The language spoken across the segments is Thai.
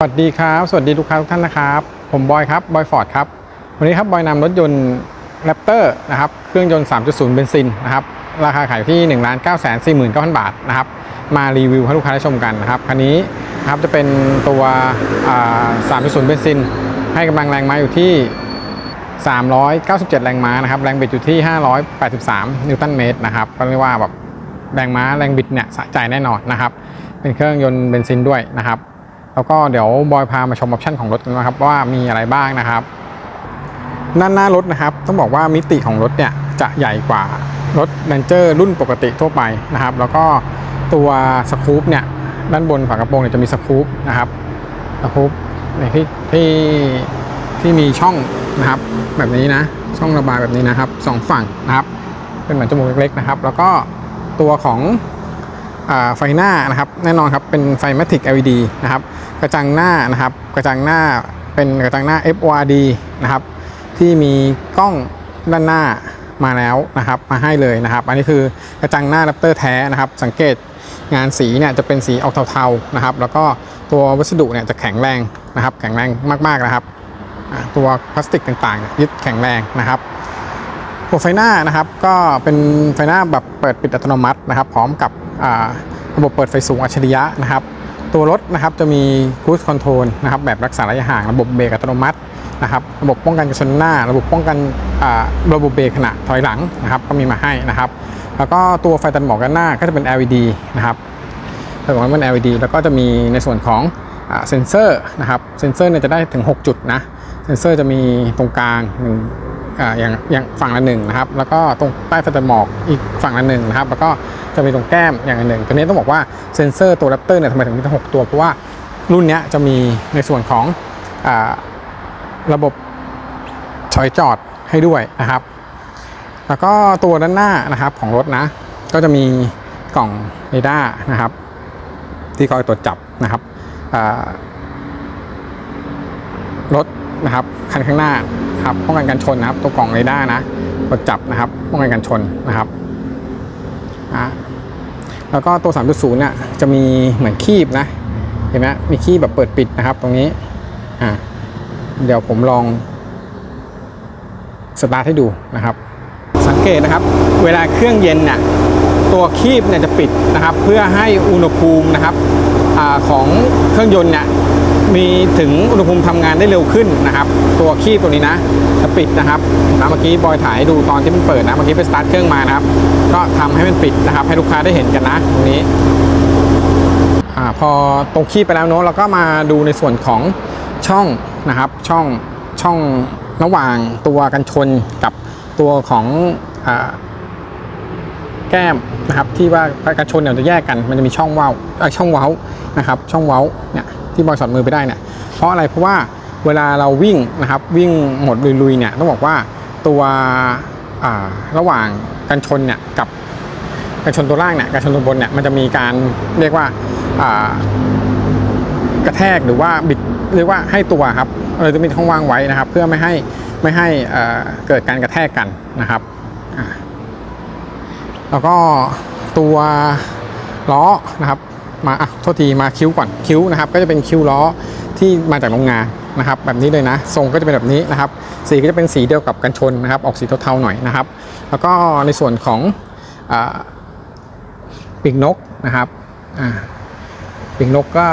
สวัสดีครับ สวัสดีลูกค้าทุกท่านนะครับ ผมบอยครับ บอยฟอร์ดครับ วันนี้ครับบอยนำรถยนต์แรปเตอร์นะครับ เครื่องยนต์ 3.0 เบนซินนะครับ ราคาขายที่ 1 9 4 9 0 0 0 บาทนะครับ มารีวิวให้ลูกค้าได้ชมกันนะครับ คันนี้นะครับจะเป็นตัวอ่า3.0 เบนซิน ให้กำลังแรงม้าอยู่ที่ 397 แรงม้านะครับ แรงบิดอยู่ที่ 583 นิวตันเมตรนะครับ ก็เรียกว่าแบบแรงม้าแรงบิดเนี่ยสะใจแน่นอนนะครับ เป็นเครื่องยนต์เบนซินด้วยนะครับ แล้วก็เดี๋ยวบอยพามาชมออปชันของรถกันนะครับว่ามีอะไรบ้างนะครับด้านหน้ารถนะครับ ต้องบอกว่ามิติของรถเนี่ยจะใหญ่กว่ารถแ a นเจอร์รุ่นปกติทั่วไปนะครับ แล้วก็ตัวสกู๊ปเนี่ยด้านบนฝากระโปรงเนี่ยจะมีสกู๊ปนะครับสกู๊ปในที่ที่ที่มีช่องนะครับแบบนี้นะช่องระบายแบบนี้นะครับสองฝั่งนะครับ เป็นเหมือนจมูกเล็กๆนะครับ แล้วก็ตัวของอไฟหน้านะครับ แน่นอนครับเป็นไฟ Matic LED นะครับ กระจังหน้านะครับ กระจังหน้าเป็นกระจังหน้า FORD นะครับ ที่มีกล้องด้านหน้ามาแล้วนะครับ มาให้เลยนะครับ อันนี้คือกระจังหน้าแรปเตอร์แท้นะครับ สังเกตงานสีเนี่ยจะเป็นสีออกเทาๆนะครับ แล้วก็ตัววัสดุเนี่ยจะแข็งแรงนะครับ แข็งแรงมากๆนะครับ ตัวพลาสติกต่างๆ ยึดแข็งแรงนะครับตัวไฟหน้านะครับก็เป็นไฟหน้าแบบเปิดปิดอัตโนมัตินะครับ พร้อมกับระบบเปิดไฟสูงอัจฉริยะนะครับ ตัวรถนะครับจะมีคูสคอนโทรลนะครับแบบรักษาระยะห่างระบบเบรกอัตโนมัตินะครับระบบป้องกันกระชนหน้า ระบบป้องกันระบบเบรกขณะถอยหลังนะครับก็มีมาให้นะครับ แล้วก็ตัวไฟตัดหมอกด้านหน้าก็จะเป็น LED นะครับไฟตัดหมอกเป็น LED แล้วก็จะมีในส่วนของเซนเซอร์นะครับเซนเซอร์เนี่ยจะได้ถึง 6 จุดนะเซนเซอร์จะมีตรงกลางหนึ่ง อย่างอย่างฝั่งละหนึ่งนะครับ แล้วก็ตรงใต้ไฟตัดหมอกอีกฝั่งละหนึ่งนะครับ แล้วก็จะมีตรงแก้มอย่างหนึ่งตัวนี้ต้องบอกว่าเซนเซอร์ตัวแรปเตอร์เนี่ยทำไมถึงมีทั้งหกตัว เพราะว่ารุ่นนี้จะมีในส่วนของอระบบถอยจอดให้ด้วยนะครับ แล้วก็ตัวด้านหน้านะครับของรถนะ ก็จะมีกล่องเรดาร์นะครับ ที่คอยตรวจจับนะครับรถนะครับคันข้างหน้า ครับป้องกันการชนนะครับ ตัวกล่องเรดาร์นะตรวจับนะครับป้องกันการชนนะครับอ่าแล้วก็ตัว 3.0เนี่ยจะมีเหมือนคีบนะเห็นไหมมีคีบแบบเปิดปิดนะครับ ตรงนี้อ่าเดี๋ยวผมลองสตาร์ทให้ดูนะครับ สังเกตนะครับ เวลาเครื่องเย็นเนี่ยตัวคีบเนี่ยจะปิดนะครับ เพื่อให้อุณหภูมินะครับอาของเครื่องยนต์เนี่ย มีถึงอุณหภูมิทำงานได้เร็วขึ้นนะครับ ตัวคีบตัวนี้นะจะปิดนะครับนะเมื่อกี้บอยถ่ายดูตอนที่มันเปิดนะเมื่อกี้ไปสตาร์ทเครื่องมานะครับ ก็ทำให้มันปิดนะครับ ให้ลูกค้าได้เห็นกันนะตรงนี้อาพอตรงคีบไปแล้วเนอะเราก็มาดูในส่วนของช่องนะครับช่องช่องระหว่างตัวกันชนกับตัวของอแก้มนะครับที่ว่ากันชนเนี่ยจะแยกกันมันจะมีช่องเว้าเอ่อช่องเว้านะครับ ช่องเว้าเนี่ย ที่บอยสอดมือไปได้เนี่ยเพราะอะไรเพราะว่าเวลาเราวิ่งนะครับวิ่งหมดลุยๆเนี่ยต้องบอกว่าตัวระหว่างกันชนเนี่ยกับการชนตัวล่างเนี่ยการชนตัวบนเนี่ยมันจะมีการเรียกว่ากระแทกหรือว่าบิดเรียกว่าให้ตัวครับเราจะมีช่องว่างไว้นะครับ เพื่อไม่ให้ไม่ให้เกิดการกระแทกกันนะครับแล้วก็ตัวล้อนะครับ มาอะโทษทีมาคิ้วก่อนคิ้วนะครับ ก็จะเป็นคิ้วล้อที่มาจากโรงงานนะครับ แบบนี้เลยนะ ทรงก็จะเป็นแบบนี้นะครับ สีก็จะเป็นสีเดียวกับกันชนนะครับ ออกสีเทาๆหน่อยนะครับ แล้วก็ในส่วนของอปีกนกนะครับปีกนกก็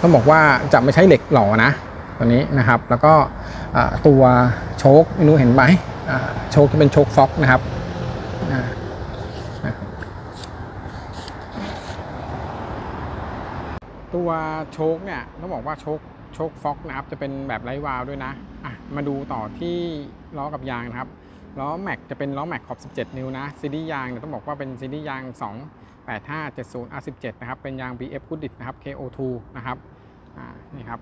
ต้องบอกว่าจะไม่ใช้เหล็กหล่อนะตัวนี้นะครับ แล้วก็ตัวโชคไม่รู้เห็นไหมโชคจะเป็นโชคฟ็อกนะครับ ตัวโชคเนี่ยต้องบอกว่าโชคโชคฟ็อกนะครับจะเป็นแบบไร้วาลด้วยนะอะมาดูต่อที่ล้อกับยางนะครับล้อแม็กจะเป็นล้อแม็กขอบ 17 นิ้วนะซีรีส์ยางเนี่ยต้องบอกว่าเป็นซีรีส์ยาง 28570 R17 นะครับเป็นยาง BF Goodrich นะครับ KO2 นะครับอ่านี่ครับ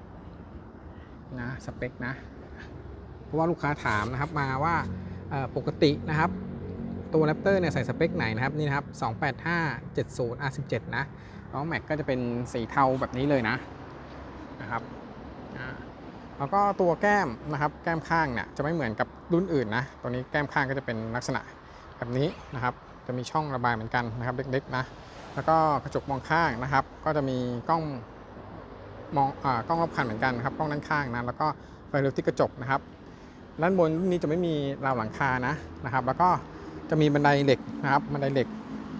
นะสเปคนะเพราะว่าลูกค้าถามนะครับมาว่าปกตินะครับตัวแรปเตอร์เนี่ยใส่สเปคไหนนะครับนี่นะครับ 28570 R17 นะ ล้อแม็กก็จะเป็นสีเทาแบบนี้เลยนะนะครับแล้วก็ตัวแก้มนะครับแก้มข้างเนี่ยจะไม่เหมือนกับรุ่นอื่นนะตัวนี้แก้มข้างก็จะเป็นลักษณะแบบนี้นะครับ จะมีช่องระบายเหมือนกันนะครับเล็กๆนะแล้วก็กระจกมองข้างนะครับ ก็จะมีกล้องมองอากล้องรอบคันเหมือนกันครับกล้องด้านข้างนะแล้วก็ไฟเร็วที่กระจกนะครับด้านบนรุ่นนี้จะไม่มีราวหลังคานะนะครับ แล้วก็จะมีบันไดเหล็กนะครับบันไดเหล็ก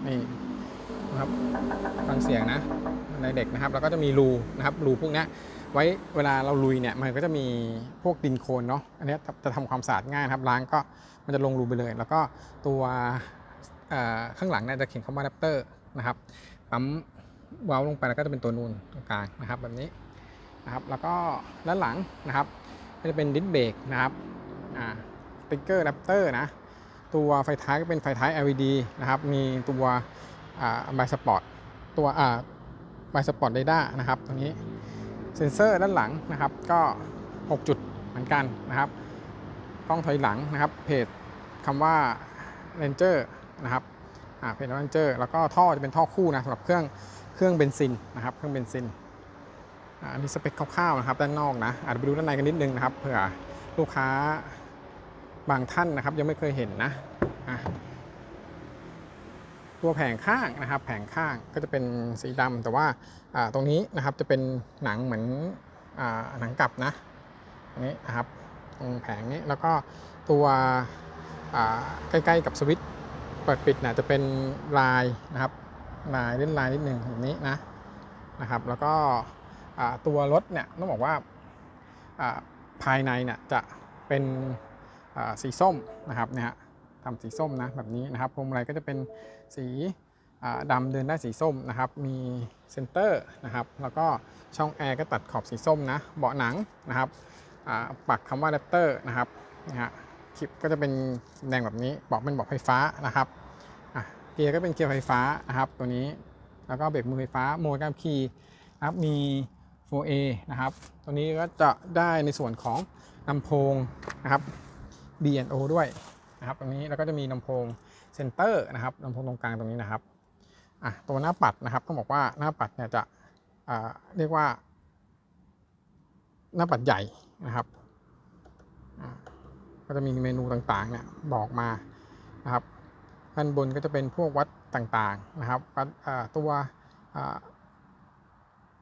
นี่ นะครับฟังเสียงนะบันไดเหล็กนะครับแล้วก็จะมีรูนะครับรูพวกนี้ไว้เวลาเราลุยเนี่ยมันก็จะมีพวกดินโคลนเนาะอันนี้จะทำความสะอาดง่ายนะครับล้างก็มันจะลงรูไปเลย แล้วก็ตัวเอ่อข้างหลังเนี่ยจะเขียนคำว่าแรปเตอร์นะครับปั๊มวาล์วลงไปแล้วก็จะเป็นตัวนูนตรงกลางนะครับแบบนี้นะครับแล้วก็ด้านหลังนะครับก็จะเป็นดิสเบรกนะครับอ่าสติ๊กเกอร์แรปเตอร์นะตัวไฟท้ายก็เป็นไฟท้าย LED นะครับมีตัว ไบสปอร์ตตัวอ่าไบสปอร์ตเรดาร์นะครับตรงนี้เซ็นเซอร์ด้านหลังนะครับก็ 6 จุดเหมือนกันนะครับกล้องถอยหลังนะครับเพจคำว่า Ranger นะครับอ่าเพจ Ranger แล้วก็ท่อจะเป็นท่อคู่นะสำหรับเครื่องเครื่องเบนซินนะครับเครื่องเบนซินอ่าอันนี้สเปคคร่าวๆนะครับด้านนอกนะอาจจะไปดูด้านในกันนิดนึงนะครับเผื่อลูกค้าบางท่านนะครับยังไม่เคยเห็นนะอะ ตัวแผงข้างนะครับแผงข้างก็จะเป็นสีดำแต่ว่าตรงนี้นะครับจะเป็นหนังเหมือนอหนังกลับนะอันนี้นะครับตรงแผงนี้แล้วก็ตัวใกล้ๆกับสวิตช์เปิดปิดเนี่ยจะเป็นลายนะครับลายเล่นลายนิดหนึ่งแบบนี้นะนะครับแล้วก็ตัวรถเนี่ยต้องบอกว่าภายในเนี่ยจะเป็นสีส้มนะครับเนี่ยทำสีส้มนะแบบนี้นะครับพวงมาลัยก็จะเป็น สีดำเดินได้สีส้มนะครับ มีเซนเตอร์นะครับ แล้วก็ช่องแอร์ก็ตัดขอบสีส้มนะ เบาะหนังนะครับปักคำว่าแรปเตอร์นะครับนะฮะคลิปก็จะเป็นแดงแบบนี้เบาะเป็นเบาะไฟฟ้านะครับเกียร์ก็เป็นเกียร์ไฟฟ้านะครับ ตัวนี้แล้วก็เบรกมือไฟฟ้าโหมดการขี่นะครับมี 4A นะครับ ตัวนี้ก็จะได้ในส่วนของลำโพงนะครับ B&O ด้วยนะครับตรงนี้แล้วก็จะมีลำโพง นเตอร์นะครับลำโพงตรงกลางตรงนี้นะครับอะตัวหน้าปัดนะครับต้องบอกว่าหน้าปัดเนี่ยจะอ่าเรียกว่า หน้าปัดใหญ่นะครับก็จะมีเมนูต่างๆเนี่ยบอกมานะครับด้านบนก็จะเป็นพวกวัดต่างๆนะครับวัดตัว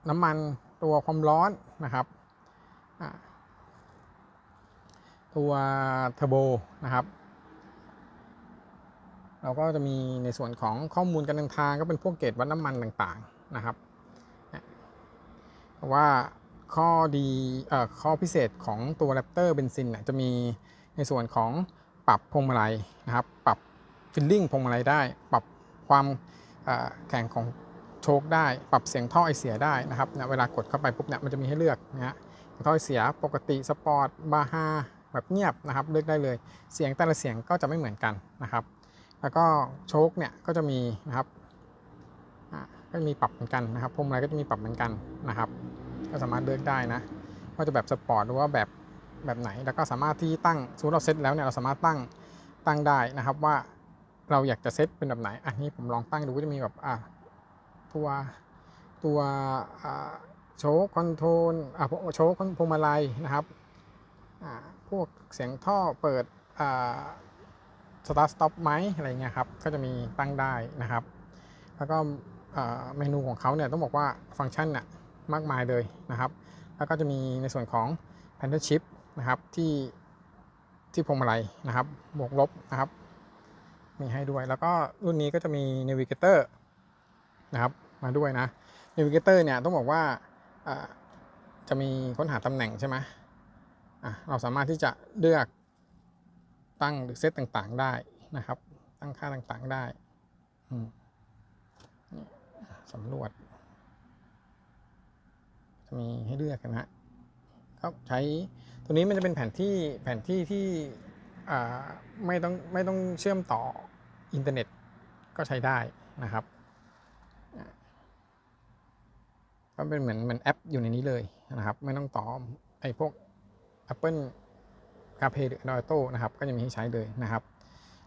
น้ำมันตัวความร้อนนะครับตัวเทอร์โบนะครับ เราก็จะมีในส่วนของข้อมูลการเดินทางก็เป็นพวกเกจวัดน้ำมันต่างๆนะครับเพราะว่าข้อดีเอ่อข้อพิเศษของตัวแรปเตอร์เบนซินน่ยจะมีในส่วนของปรับพวงมาลัยนะครับ ปรับฟิลลิ่งพวงมาลัยได้ ปรับความแข็งของโชคได้ ปรับเสียงท่อไอเสียได้นะครับเวลากดเข้าไปปุ๊บเนี่ยมันจะมีให้เลือกนะฮะท่อไอเสียปกติสปอร์ตบาฮาแบบเงียบนะครับเลือกได้เลย เสียงแต่ละเสียงก็จะไม่เหมือนกันนะครับ แล้วก็โชคเนี่ยก็จะมีนะครับอะก็มีปรับเหมือนกันนะครับพวงมาลัยก็จะมีปรับเหมือนกันนะครับ ก็สามารถเลือกได้นะว่าจะแบบสปอร์ตหรือว่าแบบแบบไหน แล้วก็สามารถที่ตั้งสมมติเราเซตแล้วเนี่ยเราสามารถตั้งตั้งได้นะครับว่าเราอยากจะเซตเป็นแบบไหน อันนี้ผมลองตั้งดูก็จะมีแบบอะตัวตัวอ่าโชว์คอนโทรลอะพวกโชว์พวงมาลัยนะครับอ่าพวกเสียงท่อเปิดอ่า สตาร์ทสต็อปไหมอะไรเงี้ยครับก็จะมีตั้งได้นะครับ แล้วก็เมนูของเขาเนี่ยต้องบอกว่าฟังก์ชันน่ะมากมายเลยนะครับ แล้วก็จะมีในส่วนของ p a n t e r Chip นะครับที่ที่พวงมาลัยนะครับ บวกลบนะครับ มีให้ด้วย แล้วก็รุ่นนี้ก็จะมี Navigator นะครับมาด้วยนะ Navigator เนี่ยต้องบอกว่าจะมีค้นหาตำแหน่งใช่ไหมเราสามารถที่จะเลือก ตั้งหรือเซตต่างๆได้นะครับ ตั้งค่าต่างๆได้สำรวจ จะมีให้เลือกกันนะก็ใช้ตัวนี้มันจะเป็นแผนที่แผนที่ที่ไม่ต้องไม่ต้องเชื่อมต่ออินเทอร์เน็ตก็ใช้ได้นะครับก็เป็นเหมือนเหมือนแอปอยู่ในนี้เลยนะครับ ไม่ต้องต่อไอ้พวก Apple กาเพหรือดอยโต้นะครับ ก็จะมีให้ใช้เลยนะครับ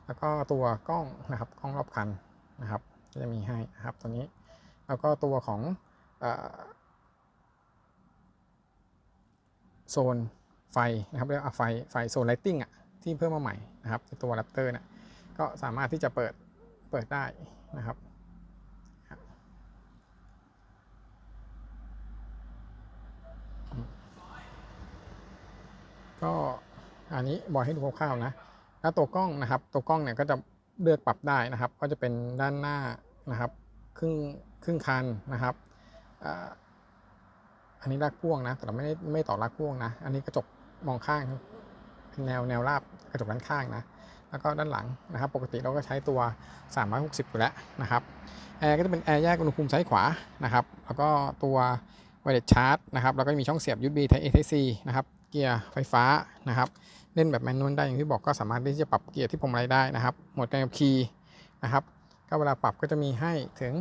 แล้วก็ตัวกล้องนะครับกล้องรอบคันนะครับก็จะมีให้นะครับตัวนี้ แล้วก็ตัวของโซนไฟนะครับเรียกว่าไฟไฟโซนไลติงอะที่เพิ่มมาใหม่นะครับตัวแรปเตอร์เนี่ยก็สามารถที่จะเปิดเปิดได้นะครับก็ อันนี้บอยให้ดูคร่าวๆนะ แล้วตัวกล้องนะครับ ตัวกล้องเนี่ยก็จะเลือกปรับได้นะครับ ก็จะเป็นด้านหน้านะครับ ครึ่งครึ่งคันนะครับอันนี้ลากพ่วงนะ แต่เราไม่ได้ไม่ต่อลากพ่วงนะ อันนี้กระจกมองข้างแนวแนวราบกระจกด้านข้างนะ แล้วก็ด้านหลังนะครับ ปกติเราก็ใช้ตัว 360อยู่แล้วนะครับแอร์ก็จะเป็นแอร์แยกอุณหภูมิซ้ายขวานะครับ แล้วก็ตัวไวเลสชาร์จนะครับ แล้วก็มีช่องเสียบ USB Type A Type C นะครับ เกียร์ไฟฟ้านะครับ เล่นแบบแมนนวลได้อย่างที่บอกก็สามารถที่จะปรับเกียร์ที่พวงมาลัยได้นะครับโหมดการขับขี่นะครับก็เวลาปรับก็จะมีให้ถึง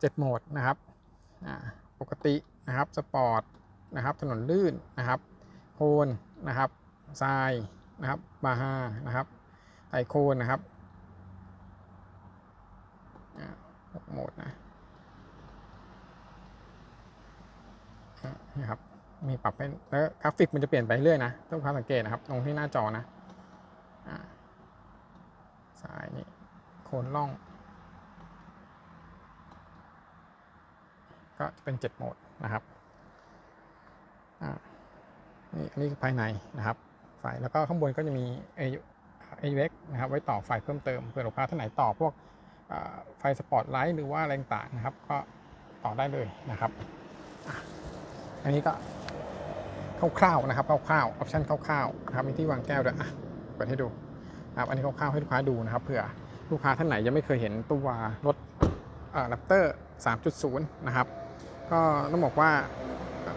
เจ็ดโหมดนะครับปกตินะครับสปอร์ตนะครับถนนลื่นนะครับโคนนะครับทรายนะครับบาฮานะครับไอโคนนะครับหกโหมดนะนี่ครับ มีปรับให้แล้วกราฟิกมันจะเปลี่ยนไปเรื่อยนะต้องคาสังเกตนะครับ ตรงที่หน้าจอนะอ่าซ้ายนี่โคนล่อง ก็จะเป็น 7 โหมดนะครับนี่อันนี้คือภายในนะครับไฟแล้วก็ข้างบนก็จะมี AUX นะครับ ไว้ต่อไฟเพิ่มเติมเพื่อลูกค้าท่านไหนต่อพวกไฟสปอตไลท์หรือว่าอะไรต่างนะครับ ก็ต่อได้เลยนะครับ อันนี้ก็ คร่าวๆนะครับคร่าวๆออปชันคร่าวๆนะครับมีที่วางแก้วด้วยอะเปิดให้ดูนะครับอันนี้คร่าวๆให้ลูกค้าดูนะครับเผื่อลูกค้าท่านไหนยังไม่เคยเห็นตัวรถแรปเตอร์ 3.0 นะครับ ก็ต้องบอกว่า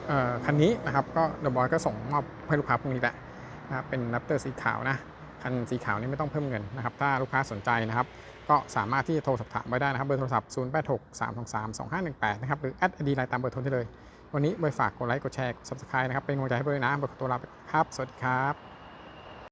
เอ่อคันนี้นะครับก็เดอะบอยก็ส่งมอบให้ลูกค้าพรุ่งนี้แหละนะครับเป็นแรปเตอร์สีขาวนะคันสีขาวนี่ไม่ต้องเพิ่มเงินนะครับ ถ้าลูกค้าสนใจนะครับ ก็สามารถที่จะโทรสอบถามไว้ได้นะครับ เบอร์โทรศัพท์ 086 323 2518 นะครับ หรือแอดดีไลน์ตามเบอร์โทรได้เลย วันนี้บอยฝากกดไลค์กดแชร์กด subscribe นะครับเป็นกำลังใจให้เบอร์นะเบอร์ขอตัวลาไปครับ สวัสดีครับ